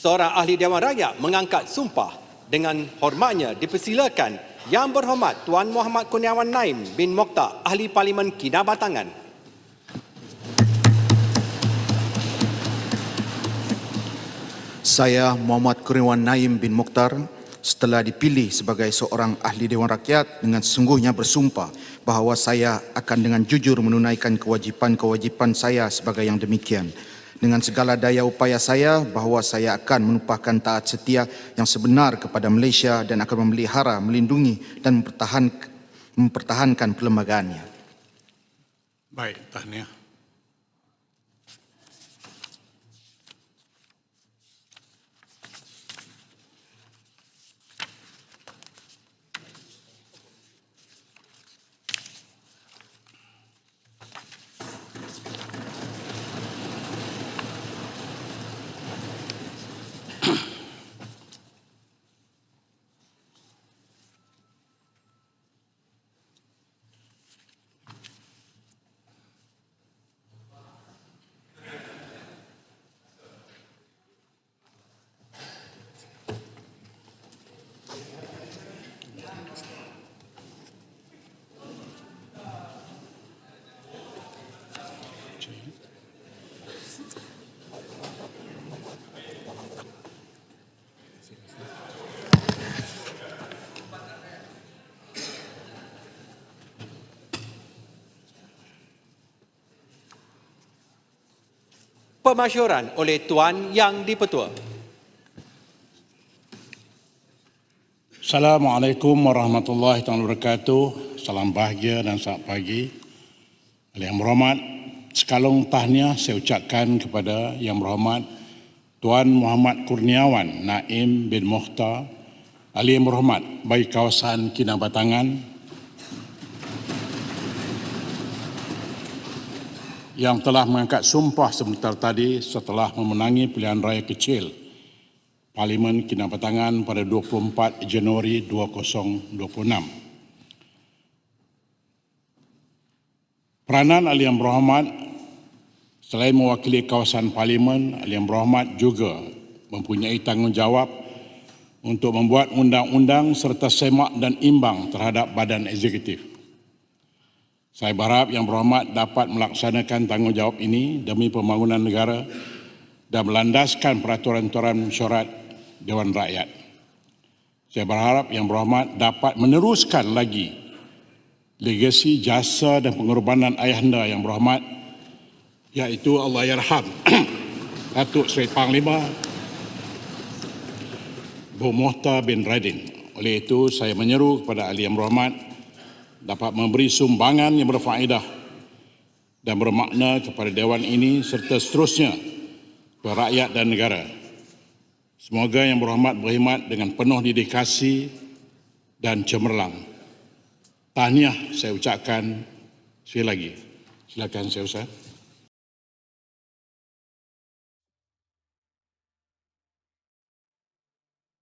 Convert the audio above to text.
Seorang ahli Dewan Rakyat mengangkat sumpah dengan hormatnya dipersilakan Yang Berhormat Tuan Muhammad Kurniawan Naim bin Mokhtar, Ahli Parlimen Kinabatangan. Saya Muhammad Kurniawan Naim bin Mokhtar setelah dipilih sebagai seorang ahli Dewan Rakyat dengan sungguhnya bersumpah bahawa saya akan dengan jujur menunaikan kewajipan-kewajipan saya sebagai yang demikian. Dengan segala daya upaya saya bahawa saya akan menumpahkan taat setia yang sebenar kepada Malaysia dan akan memelihara, melindungi dan mempertahankan, mempertahankan perlembagaannya. Baik, tahniah. Pemasyuran oleh Tuan Yang Dipertua. Assalamualaikum warahmatullahi wabarakatuh. Salam bahagia dan selamat pagi. Yang berhormat, sekalung tahniah saya ucapkan kepada Yang berhormat Tuan Muhammad Kurniawan Naim bin Mokhtar, ahli yang berhormat bagi kawasan Kinabatangan yang telah mengangkat sumpah sebentar tadi setelah memenangi pilihan raya kecil Parlimen Kinabatangan pada 24 Januari 2026. Peranan Ahli Yang Berhormat selain mewakili kawasan Parlimen, Ahli Yang Berhormat juga mempunyai tanggungjawab untuk membuat undang-undang serta semak dan imbang terhadap badan eksekutif. Saya berharap Yang Berhormat dapat melaksanakan tanggungjawab ini demi pembangunan negara dan melandaskan peraturan-peraturan syarat Dewan Rakyat. Saya berharap Yang Berhormat dapat meneruskan lagi legasi jasa dan pengorbanan ayahanda Yang Berhormat iaitu Allah Yarham Datuk Seri Panglima Bu Mohtar bin Radin. Oleh itu saya menyeru kepada Ahli Yang Berhormat dapat memberi sumbangan yang berfaedah dan bermakna kepada Dewan ini serta seterusnya kepada rakyat dan negara. Semoga yang berhormat berkhidmat dengan penuh dedikasi dan cemerlang. Tahniah saya ucapkan sekali lagi. Silakan saya Ustaz.